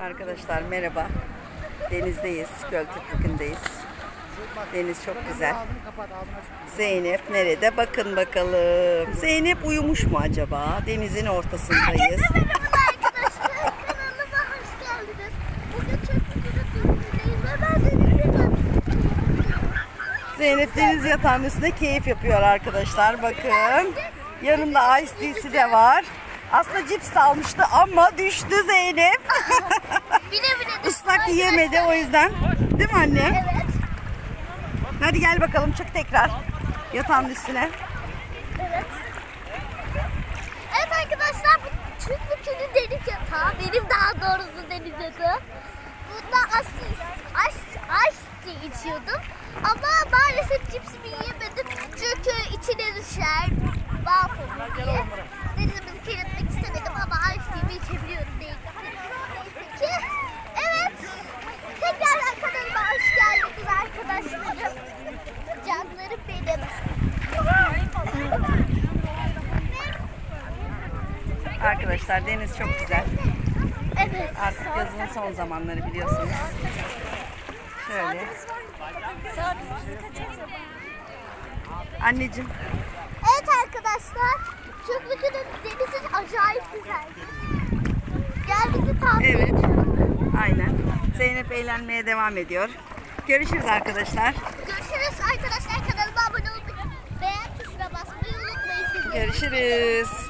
Arkadaşlar merhaba. Denizdeyiz. Göltürk'ündeyiz. Deniz çok güzel. Zeynep nerede? Bakın bakalım. Zeynep uyumuş mu acaba? Denizin ortasındayız. Zeynep deniz yatağının üstünde keyif yapıyor arkadaşlar. Bakın. Yanında ice tea'si de var. Aslında cips de almıştı ama düştü Zeynep. Bile bile de Islak yiyemedi o yüzden. Değil mi anne? Evet, Hadi gel bakalım çık tekrar. Yatağın üstüne. evet. Evet arkadaşlar, bu Türk bütünü deniz yatağı. Benim daha doğrusu deniz yatağı. Bunda asis, aş, aş içiyordum. Ama maalesef cipsimi yiyemedim. Çünkü içine düşer. Mahvolur diye. Arkadaşlar deniz çok güzel. Evet. Artık yazın son zamanları biliyorsunuz. Şöyle. Anneciğim Evet arkadaşlar. Çöplük'ün denizi acayip güzel. Gel bizi takip Evet. et. aynen. Zeynep eğlenmeye devam ediyor. Görüşürüz arkadaşlar. Görüşürüz arkadaşlar. Kanalıma Görüşürüz.